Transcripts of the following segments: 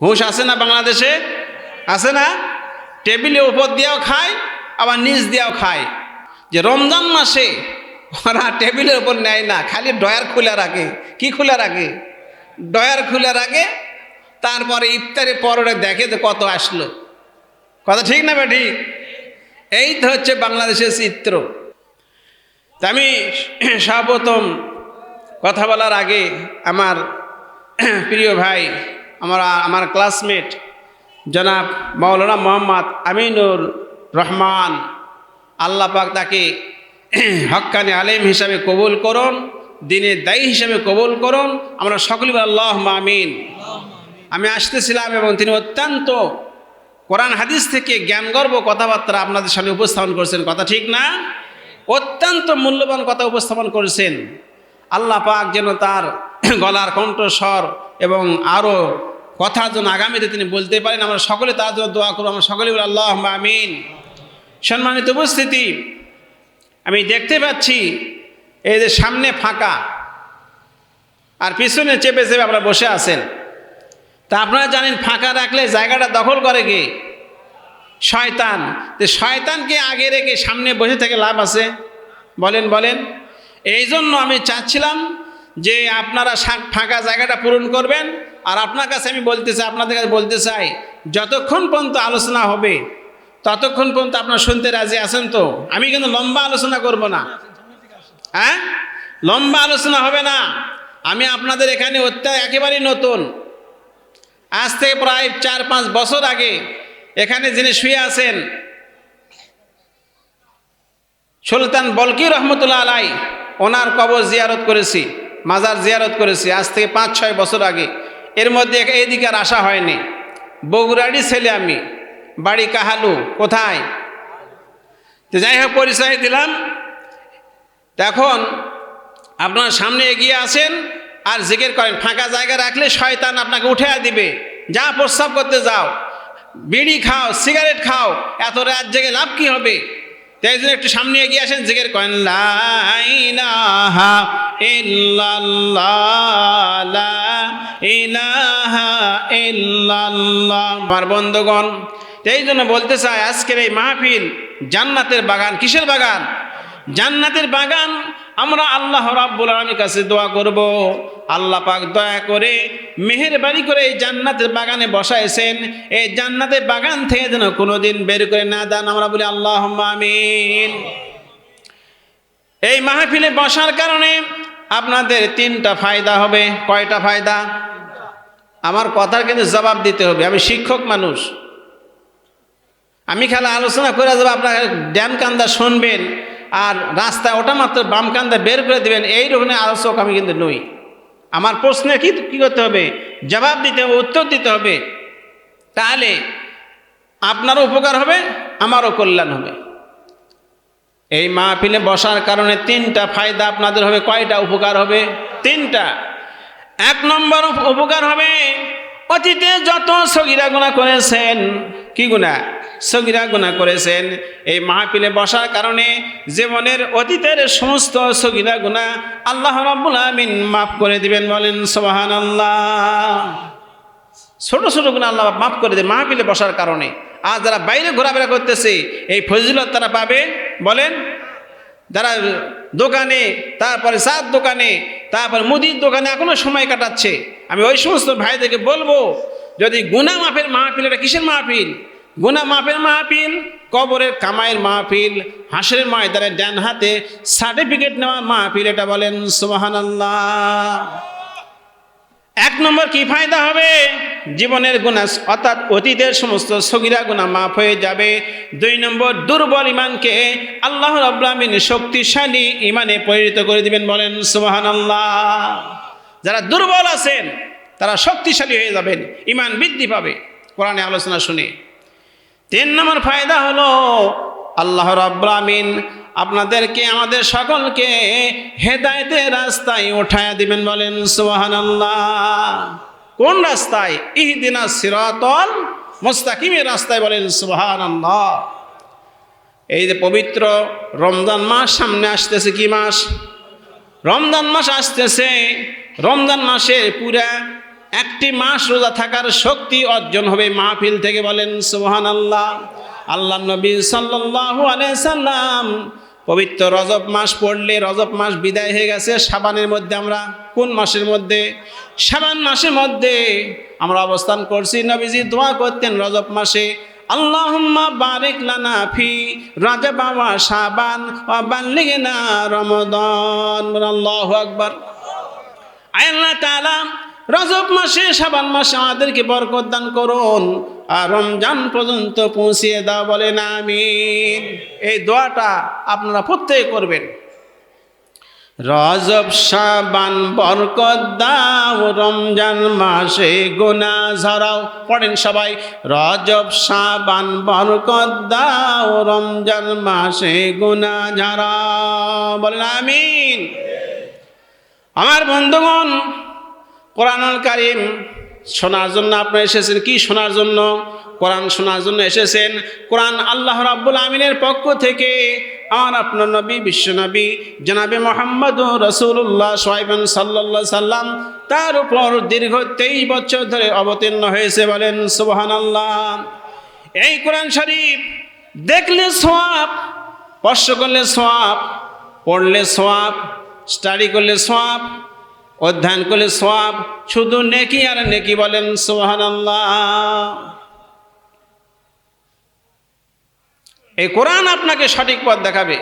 ঘুষ আছে না বাংলাদেশে? আছে না? টেবিলে উপর দিয়েও খায়, আবার নিচ দিয়েও খায়। যে রমজান মাসে ওরা টেবিলের উপর নেয় না, খালি ডয়ার খুলে রাখে। কি খুলে রাখে? ডয়ার খুলে রাখে, তারপরে ইফতারের পরে দেখে যে কত আসলো। কথা ঠিক না ঠিক এই তো হচ্ছে বাংলাদেশের চিত্র। আমি সর্বপ্রথম কথা বলার আগে আমার প্রিয় ভাই আমার আমার ক্লাসমেট জনাব মাওলানা মোহাম্মদ আমিনুর রহমান, আল্লাহ পাক তাকে হক্কানি আলেম হিসাবে কবুল করুন, দিনের দায়ী হিসাবে কবুল করুন। আমরা সকলে আল্লাহ আমিন। আমি আসতেছিলাম এবং তিনি অত্যন্ত কোরআন হাদিস থেকে জ্ঞানগর্ব কথাবার্তা আপনাদের সামনে উপস্থাপন করেছেন। কথা ঠিক না? অত্যন্ত মূল্যবান কথা উপস্থাপন করেছেন। আল্লাহ পাক যেন তার গলার কণ্ঠস্বর এবং আরও কথা যেন আগামীতে তিনি বলতে পারেন, আমরা সকলে তার জন্য দোয়া করব, আমরা সকলে বলি আল্লাহ আমিন। সম্মানিত উপস্থিতি, আমি দেখতে পাচ্ছি এই যে সামনে ফাঁকা আর পিছনে চেপে চেপে আপনারা বসে আছেন। তা আপনারা জানেন, ফাঁকা রাখলে জায়গাটা দখল করে কে? শয়তান। তো শয়তানকে আগে রেখে সামনে বসে থেকে লাভ আছে? বলেন বলেন। এই জন্য আমি চাচ্ছিলাম যে আপনারা ফাঁকা জায়গাটা পূরণ করবেন, আর আপনার কাছে আমি বলতে চাই, আপনাদের কাছে বলতে চাই, যতক্ষণ পর্যন্ত আলোচনা হবে, ততক্ষণ পর্যন্ত আপনার শুনতে রাজি আছেন তো? আমি কিন্তু লম্বা আলোচনা করব না। হ্যাঁ? লম্বা আলোচনা হবে না। আমি আপনাদের এখানে অত্যা একেবারেই নতুন। আজ থেকে প্রায় চার পাঁচ বছর আগে এখানে যিনি শুয়ে আছেন, সুলতান বলকি রহমতুল্লাহ আলাই, ওনার কবর জিয়ারত করেছি। মাজার জিয়ারত করেছি, আজ থেকে পাঁচ, ছয় বছর আগে। এর মধ্যে এইদিকে আর আসা হয়নি। বগুড়ারই ছেলে আমি। বাড়ি কাহালু, কোথায়? তো যাই হোক, পরিচয় দিলাম। তখন আপনার সামনে এগিয়ে আসেন আর জিজ্ঞের করেন। ফাঁকা জায়গা রাখলে শয়তান আপনাকে উঠে দিবে। যা প্রস্রাব করতে যাও। বিড়ি খাও, সিগারেট খাও, এত রাত জেগে লাভ কি হবে? তাই জন্য একটু সামনে এগিয়ে আসেন জিজ্ঞের করেন। আমার বন্ধুগণ, এই জন্য বলতে চাই, আজকের এই মাহফিল জান্নাতের বাগান, কিসের বাগান জান্নাতের বাগান আমরা আল্লাহ রাব্বুল আলামিনের কাছে দোয়া করব আল্লাহ পাক দয়া করে মেহেরবানি করে এই জান্নাতের বাগানে বসাইছেন। এই জান্নাতের বাগান থেকে যেন কোনোদিন বের করে না দেন। আমরা বলি আল্লাহ আমিন। এই মাহফিলে বসার কারণে আপনাদের তিনটা ফায়দা হবে। কয়টা ফায়দা? আমার কথার কিন্তু জবাব দিতে হবে। আমি শিক্ষক মানুষ। আমি খেলা আলোচনা করে যাব, আপনার ড্যান কান্দা শুনবেন। আর রাস্তায় ওটা মাত্র বাম কান্দা বের করে দেবেন। এই রকমের আলোচক আমি কিন্তু নই। আমার প্রশ্নে কি, কী করতে হবে? জবাব দিতে হবে, উত্তর দিতে হবে। তাহলে আপনারও উপকার হবে, আমারও কল্যাণ হবে। এই মাহফিলে বসার কারণে তিনটা ফায়দা আপনাদের হবে, কয়টা উপকার হবে? তিনটা। এক নম্বর উপকার হবে, অতীতে যত সগিরা গুণা করেছেন, কি গুণা সগিরা গুণা করেছেন। এই মাহফিলে বসার কারণে জীবনের অতীতের সমস্ত সগিরা গুণা আল্লাহ রাব্বুল আমিন মাফ করে দিবেন, বলেন সোহান আল্লাহ ছোট ছোট গুণ আল্লাহ মাফ করে দেয় মাহফিলে বসার কারণে। আর যারা বাইরে ঘোরাফেরা করতেছে, এই ফজিলত তারা পাবে, বলেন, যারা দোকানে, তারপরে চার দোকানে, তারপরে মুদির দোকানে এখনও সময় কাটাচ্ছে। আমি ওই সমস্ত ভাইদেরকে বলব, যদি গুনা মাফের মাহফিল, এটা কিসের মাহফিল? গুনা মাপের মাহফিল, কবরের কামাইয়ের মাহফিল হাঁসের ময়দানের ডান হাতে সার্টিফিকেট নেওয়ার মাহফিল, এটা বলেন সুবাহান এক নম্বর কি ফায়দা হবে? জীবনের গুণা অর্থাৎ অতীতের সমস্ত সগিরা গুণা মাফ হয়ে যাবে। দুই নম্বর, দুর্বল ইমানকে আল্লাহ রব্লামিন শক্তিশালী ইমানে পরিণত করে দিবেন বলেন সুবাহান যারা দুর্বল আছেন, তারা শক্তিশালী হয়ে যাবেন ইমান বৃদ্ধি পাবে। কোরআনে আলোচনা শুনে তিন নম্বর ফায়দা হলো আল্লাহ রাব্রামিন আপনাদেরকে, আমাদের সকলকে হেদায়েতের রাস্তায় উঠায়া দিবেন বলেন সুবাহান কোন রাস্তায়? ইহদিনা সিরাতল মুস্তাকিমের রাস্তায় বলেন সুবাহান এই যে পবিত্র রমজান মাস সামনে আসতেছে কি মাস? রমজান মাস আসতেছে। রমজান মাসে পুরা একটি মাস রোজা থাকার শক্তি অর্জন হবে মাহফিল থেকে বলেন সুবহান আল্লাহ আল্লাহ নবী সাল্লাল্লাহু আলাইহি সাল্লাম পবিত্র রজব মাস পড়লে, রজব মাস বিদায় হয়ে গেছে, সাবানের মধ্যে আমরা কোন মাসের মধ্যে? সাবান মাসের মধ্যে আমরা অবস্থান করছি, নবীজি দোয়া করতেন রজব মাসে আল্লাহু রজব মাসে, সাবান মাসে আমাদেরকে বরকত দান করুন। আর রমজান পর্যন্ত পৌঁছিয়ে দাও বলেন আমিন। এই দোয়াটা আপনারা প্রত্যেক করবেন। রজব, সাবান, বরকত দাও, রমজান মাসে গোনা ঝরাও। পড়েন সবাই, রজব, সাবান, বরকত দাও, রমজান মাসে গোনা ঝরাও। বলেন আমিন। আমার বন্ধুগণ কোরআনুল কারিম শোনার জন্য আপনারা এসেছেন, কি শোনার জন্য? কোরআন শোনার জন্য এসেছেন। কোরআন আল্লাহ রাব্বুল আমিনের পক্ষ থেকে আমার আপনার নবী বিশ্বনবী জনাবে মোহাম্মদ রসুল্লাহ সোহাইবান সাল্লা সাল্লাম, তার উপর দীর্ঘ তেইশ বছর ধরে অবতীর্ণ হয়েছে বলেন সুবহান আল্লাহ এই কোরআন শরীফ দেখলে সোয়াব স্পর্শ করলে সোয়াব পড়লে সোয়াব স্টাডি করলে সোয়াব অধ্যয়ন করলে সব শুধু নেকি আর নেকি বলেন সোহান এই কোরআন আপনাকে সঠিক পথ দেখাবে।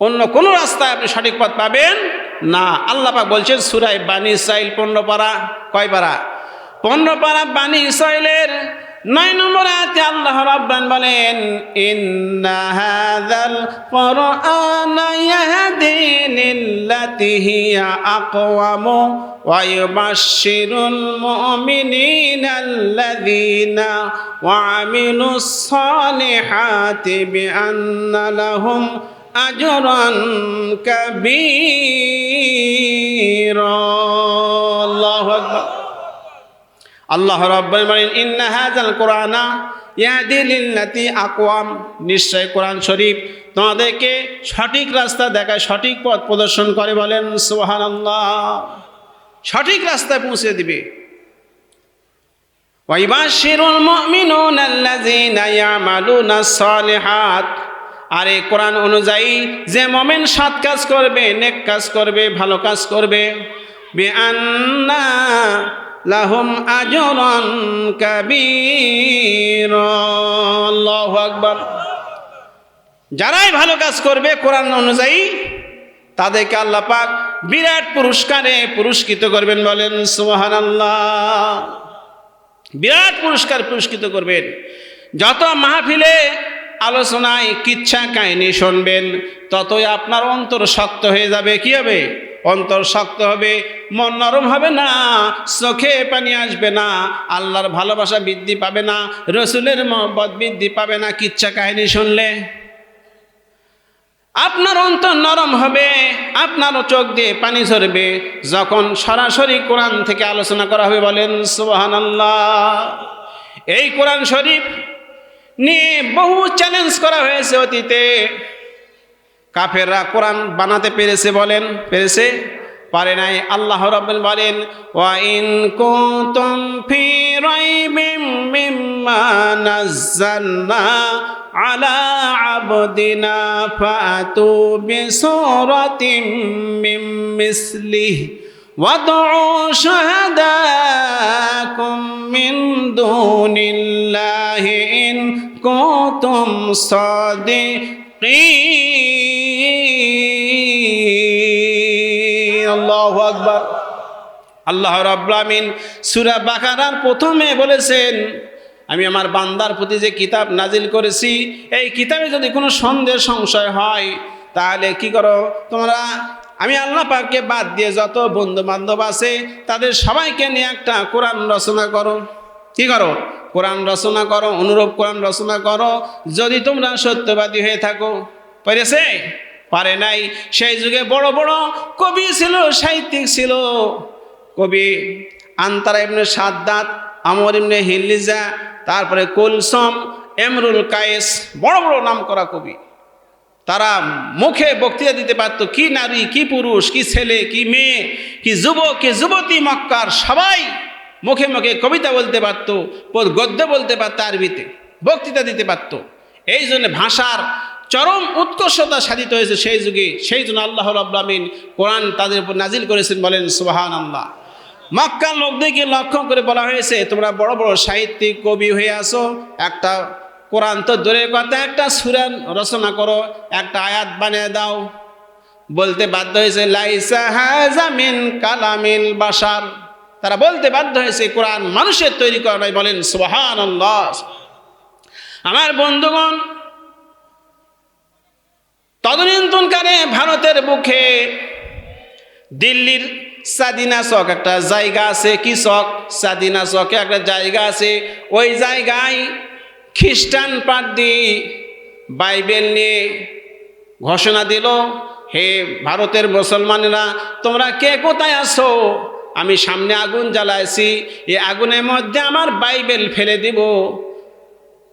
অন্য কোনো রাস্তায় আপনি সঠিক পথ পাবেন না। আল্লাহ বলছেন সুরাই বানি ইসরাইল পনেরো পাড়া কয় পাড়া পনেরো পাড়া বানি ইসরাইলের নয় নম্বর আয়াতে আল্লাহ রাব্বান বলেন, ইন্না হাযাল কুরআনা ইয়াহদি লিল্লাতি হিয়া আকওয়ামু ওয়া ইউবাশশিরুল মুমিনিনা আল্লাযীনা ওয়া আমিলুস সালিহাতি বিআন্না লাহুম আজরান কাবীরা। আল্লাহু আকবার। আল্লাহ রাব্বাল আকওয়াম। নিশ্চয় কোরআন শরীফ তোমাদেরকে সঠিক রাস্তা দেখায়, সঠিক পথ প্রদর্শন করে বলেন, সুবহানাল্লাহ। সঠিক রাস্তায় পৌঁছে দিবে। ওয়াইবাশিরুল আর কোরআন অনুযায়ী যে মমেন সৎ কাজ করবে, নেক কাজ করবে, ভালো কাজ করবে। লাহুম আজরান কাবীর। আল্লাহু আকবার। যারাই ভালো কাজ করবে কোরআন অনুযায়ী, তাদেরকে আল্লাহ পাক বিরাট পুরস্কারে পুরস্কৃত করবেন বলেন, সুবহানাল্লাহ। বিরাট পুরস্কার পুরস্কৃত করবেন। যত মাহফিলে আলোচনায় কিচ্ছা কাহিনী শুনবেন, ততই আপনার অন্তর শক্ত হয়ে যাবে। কি হবে? অন্তর শক্ত হবে, মন নরম হবে না, চোখে পানি আসবে না, আল্লাহর ভালোবাসা বৃদ্ধি পাবে না, রসুলের মহব্বত বৃদ্ধি পাবে না, কিচ্ছা কাহিনী শুনলে? আপনার অন্তর নরম হবে, আপনারও চোখ দিয়ে পানি ঝরবে, যখন সরাসরি কোরআন থেকে আলোচনা করা হবে, বলেন সুবাহান এই কোরআন শরীফ নিয়ে বহু চ্যালেঞ্জ করা হয়েছে অতীতে। কাফেররা কোরআন বানাতে পেরেছে বলেন পেরেছে পারে নাই আল্লাহ রাব্বুল বলেন ওয়া ইন কুনতুম ফি রাইবিম মিম্মা নাযালনা আলা আবদিনা ফাতু বিসূরাতিম মিম মিসলিহি وادعوا شهداءكم من دون الله إن كنتم صادقين আল্লাহ আকবার। আল্লাহ রব্লামিন সুরা বাকারার প্রথমে বলেছেন, আমি আমার বান্দার প্রতি যে কিতাব নাজিল করেছি, এই কিতাবে যদি কোনো সন্দেহ, সংশয় হয়, তাহলে কি করো? তোমরা, আমি আল্লাহ পাককে বাদ দিয়ে যত বন্ধু বান্ধব আছে, তাদের সবাইকে নিয়ে একটা কোরআন রচনা করো। কি করো? কোরআন রচনা করো, অনুরূপ কোরআন রচনা করো, যদি তোমরা সত্যবাদী হয়ে থাকো। পেরেছে পারে নাই। সেই যুগে বড় বড় কবি ছিল, সাহিত্যিক ছিল। কবি আন্তারা ইবনে সাদ্দাত, আমর ইবনে হিল্লিজা, তারপরে কুলসম, এমরুল কায়েস, বড় বড় নাম করা কবি। তারা মুখে বক্তৃতা দিতে পারত, কি নারী, কি পুরুষ, কি ছেলে, কি মেয়ে, কি যুবক, কি যুবতী মক্কার সবাই মুখে মুখে কবিতা বলতে পারত, গদ্য বলতে পারত, আরবিতে বক্তৃতা দিতে পারত। এই জন্য ভাষার চরম উৎকর্ষতা সাধিত হয়েছে সেই যুগে। সেই জন্য আল্লাহ রব্লামিন কোরআন তাদের উপর নাজিল করেছেন, বলেন সুবাহান আল্লাহ মক্কার লোকদেরকে লক্ষ্য করে বলা হয়েছে, তোমরা বড় বড় সাহিত্যিক, কবি হয়ে আসো একটা কোরআন তো দূরের কথা, একটা সুরান রচনা করো, একটা আয়াত বানিয়ে দাও। বলতে বাধ্য হয়েছে, লাইসা হাজামিন কালামিল বাসার তারা বলতে বাধ্য হয়েছে, কোরআন মানুষের তৈরি করা নয়, বলেন সোহান আমার বন্ধুগণ তদনীন্তনকারে ভারতের বুকে দিল্লির সাদিনা চক, একটা জায়গা আছে কি চক? সাদিনা চকে একটা জায়গা আছে। ওই জায়গায় খ্রিস্টান পাদ্রি বাইবেল নিয়ে ঘোষণা দিল, হে ভারতের মুসলমানেরা, তোমরা কে কোথায় আসো আমি সামনে আগুন জ্বালাইছি এই আগুনের মধ্যে আমার বাইবেল ফেলে দিব।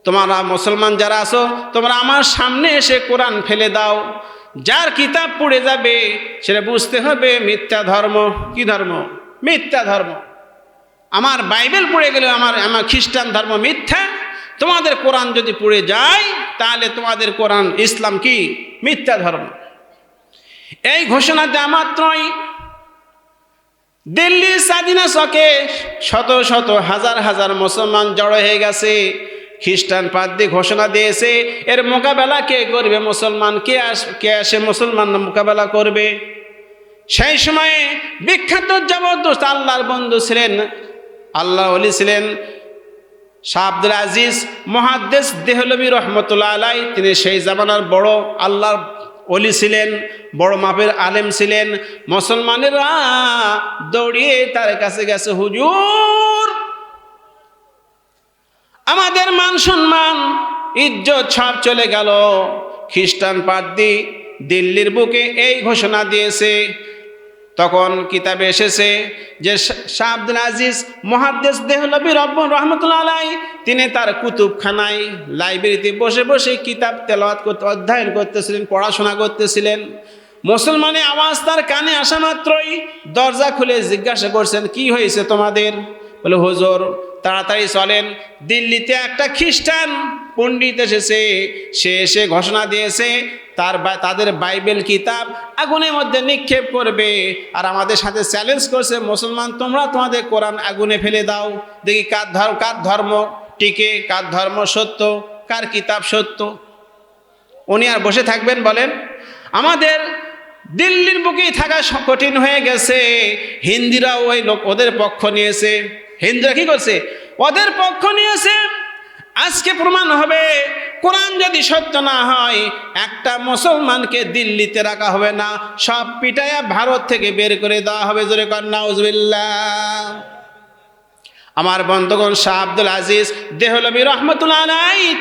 তোমরা মুসলমান যারা আছো, তোমরা আমার সামনে এসে কোরআন ফেলে দাও। যার কিতাব পড়ে যাবে, সেটা বুঝতে হবে মিথ্যা ধর্ম। কি ধর্ম? মিথ্যা ধর্ম। আমার বাইবেল পড়ে গেলে আমার আমার খ্রিস্টান ধর্ম মিথ্যা। তোমাদের কোরআন যদি পড়ে যায়, তাহলে তোমাদের কোরআন ইসলাম কি? মিথ্যা ধর্ম। এই ঘোষণা দেওয়া মাত্রই দিল্লির স্বাধীনা শত শত হাজার হাজার মুসলমান জড়ো হয়ে গেছে। খ্রিস্টান পাদ্রি ঘোষণা দিয়েছে, এর মোকাবেলা কে করবে? মুসলমান কে আস, কে আসে? মুসলমান মোকাবেলা করবে? সেই সময়ে বিখ্যাত জবরদস্ত আল্লাহর বন্ধু ছিলেন, আল্লাহ অলি ছিলেন শাহ আব্দুল আজিজ মহাদ্দেশ দেহলবী রহমতুল্লাহ আলাই। তিনি সেই জামানার বড় আল্লাহর অলি ছিলেন, বড় মাপের আলেম ছিলেন। মুসলমানেরা দৌড়িয়ে তার কাছে গেছে, হুজুর আমাদের মান সম্মান, ইজ্জত ছাপ চলে গেল। খ্রিস্টান পাদ্রি দিল্লির বুকে এই ঘোষণা দিয়েছে। তখন কিতাবে এসেছে যে শাহ আজিজ মহাদ্দেশ দেহলবী রব্বন রহমতুল্লাহ আলাই, তিনি তার কুতুবখানায় লাইব্রেরিতে বসে বসে কিতাব তেলাওয়াত করতে অধ্যয়ন করতেছিলেন, পড়াশোনা করতেছিলেন। মুসলমানে আওয়াজ তার কানে আসা মাত্রই দরজা খুলে জিজ্ঞাসা করছেন, কি হয়েছে তোমাদের? বলে, হুজুর তাড়াতাড়ি চলেন। দিল্লিতে একটা খ্রিস্টান পণ্ডিত এসেছে। সে এসে ঘোষণা দিয়েছে, তার তাদের বাইবেল কিতাব আগুনের মধ্যে নিক্ষেপ করবে আর আমাদের সাথে চ্যালেঞ্জ করছে, মুসলমান, তোমরা তোমাদের কোরআন আগুনে ফেলে দাও। দেখি কার ধর্ম কার ধর্ম টিকে, কার ধর্ম সত্য, কার কিতাব সত্য? উনি আর বসে থাকবেন, বলেন, আমাদের দিল্লির বুকেই থাকা কঠিন হয়ে গেছে। হিন্দিরা ওই লোক ওদের পক্ষ নিয়েছে। হিন্দুরা কি করছে? ওদের পক্ষ নিয়েছে। আজকে প্রমাণ হবে। কোরআন যদি সত্য না হয়, একটা মুসলমানকে দিল্লিতে রাখা হবে না। সব পিটাইয়া ভারত থেকে বের করে দেওয়া হবে। জোরে কন্যা আমার বন্ধগণ, শাহ আব্দুল আজিজ দেহলবী রহমতুল্লাহ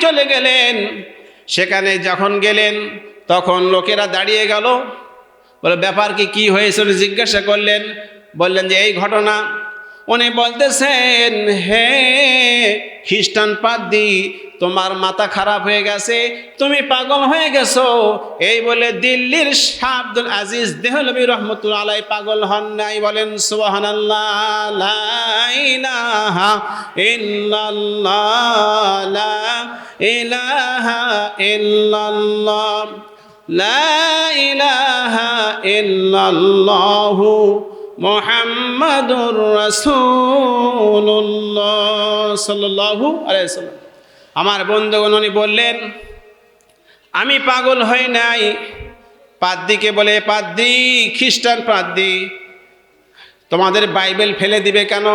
চলে গেলেন। সেখানে যখন গেলেন, তখন লোকেরা দাঁড়িয়ে গেল। বলে, ব্যাপার কি? কী হয়েছিল জিজ্ঞাসা করলেন। বললেন যে, এই ঘটনা উনি বলতেছেন, হে খ্রিস্টান পাদ্দি তোমার মাথা খারাপ হয়ে গেছে, তুমি পাগল হয়ে গেছো। এই বলে দিল্লির শাহ আব্দুল আজিজ দেহলবী রহমতুল আলাই পাগল হন নাই, বলেন সুবাহান লা ইলাহা ইল্লাল্লাহু মোহাম্মদুর রসুল্লাহ সাল্লাহু আলাইসাল্লাম আমার বন্ধুগণ, উনি বললেন, আমি পাগল হই নাই। পাদ্দিকে বলে পাদ্দি খ্রিস্টান পাদ্দি তোমাদের বাইবেল ফেলে দিবে কেন?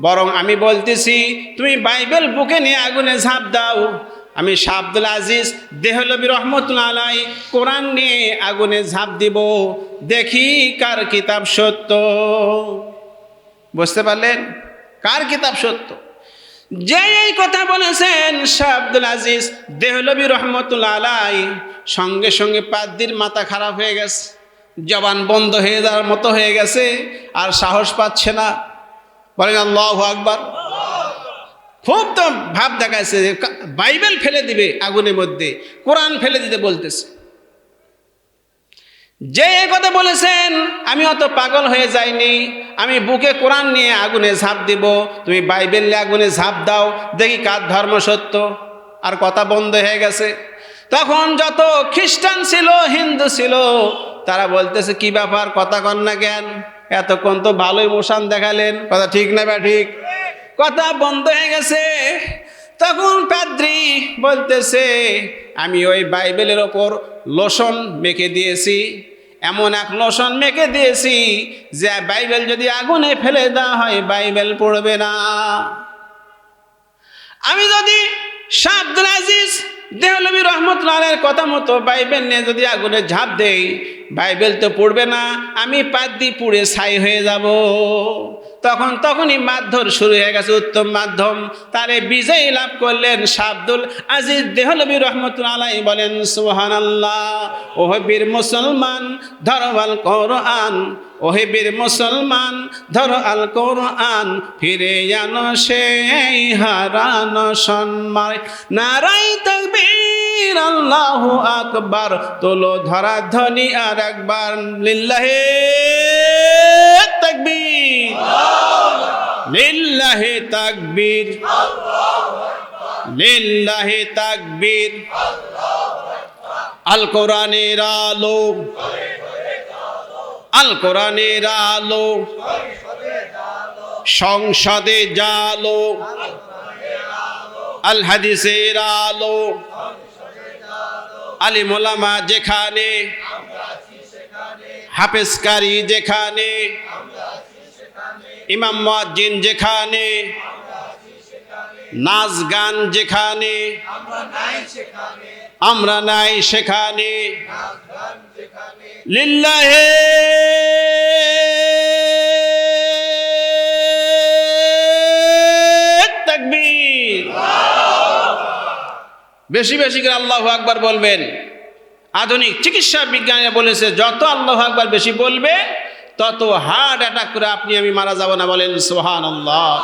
বরং আমি বলতেছি, তুমি বাইবেল বুকে নিয়ে আগুনে ঝাঁপ দাও আমি শাহ আব্দুল আজিজ দেহলবী রহমতুল্লা আলাই কোরআন নিয়ে আগুনে ঝাঁপ দিব। দেখি কার কিতাব সত্য। বুঝতে পারলেন? কার কিতাব সত্য? যে এই কথা বলেছেন শাহ আব্দুল আজিজ দেহলবী রহমতুল্লা আলাই, সঙ্গে সঙ্গে পাদ্দির মাথা খারাপ হয়ে গেছে, জবান বন্ধ হয়ে যাওয়ার মতো হয়ে গেছে, আর সাহস পাচ্ছে না। বলেন আল্লাহ আকবার। খুব তো ভাব দেখাচ্ছে যে বাইবেল ফেলে দিবে আগুনের মধ্যে, কোরআন ফেলে দিতে বলতেছে। যে এই কথা বলেছেন, আমি অত পাগল হয়ে যাইনি, আমি বুকে কোরআন নিয়ে আগুনে ঝাঁপ দিব, তুমি বাইবেল নিয়ে আগুনে ঝাঁপ দাও, দেখি কার ধর্ম সত্য, আর কথা বন্ধ হয়ে গেছে। তখন যত খ্রিস্টান ছিল, হিন্দু ছিল, তারা বলতেছে, কি ব্যাপার, কথা কন না জ্ঞান এতক্ষণ তো ভালোই মোশান দেখালেন, কথা ঠিক না বা ঠিক? কথা বন্ধ হয়ে গেছে। তখন পাদ্রি বলতেছে, আমি ওই বাইবেলের ওপর লোশন মেখে দিয়েছি। এমন এক লোশন মেখে দিয়েছি যে বাইবেল যদি আগুনে ফেলে দেওয়া হয়, বাইবেল পড়বে না। আমি যদি শাহ আজিজ দেহলবী রহমতুল্লাহের কথা মতো বাইবেল নিয়ে যদি আগুনে ঝাঁপ দেই বাইবেল তো পড়বে না, আমি পাদ্দি পুড়ে ছাই হয়ে যাব। তখন তখনই মাধ্যম শুরু হয়ে গেছে, উত্তম মাধ্যম। তারে বিজয়ী লাভ করলেন শাব্দুল আজিজ দেহলবী রহমতুল্লাহ আলাই বলেন সুহান আল্লাহ ওহে বীর মুসলমান ধরবাল কোরআন। ওহে বীর মুসলমান, ধর আল কোরআন। ফিরে আনো সেই হারানো সম্মান। নারাই তকবীর। আল্লাহু আকবার, তোলো ধরা ধ্বনি আর একবার লিল্লাহে তাকবীর। লিল্লাহে তাকবীর। লিল্লাহে তাকবীর। আল কোরআনের আলো। আল কোরআনের আলো। সংসদে জালো। আল হাদিসের আলো। আলী মোলামা যেখানে, হাফেজকারী যেখানে, ইমাম মুয়াজ্জিন যেখানে, নাচ গান যেখানে, আমরা নাই সেখানে, লিল্লাহে বেশি বেশি করে আল্লাহ আকবার বলবেন। আধুনিক চিকিৎসা বিজ্ঞানীরা বলেছে, যত আল্লাহ আকবার বেশি বলবে, তত হার্ট অ্যাটাক করে আপনি আমি মারা যাব না বলেন সোহান আল্লাহ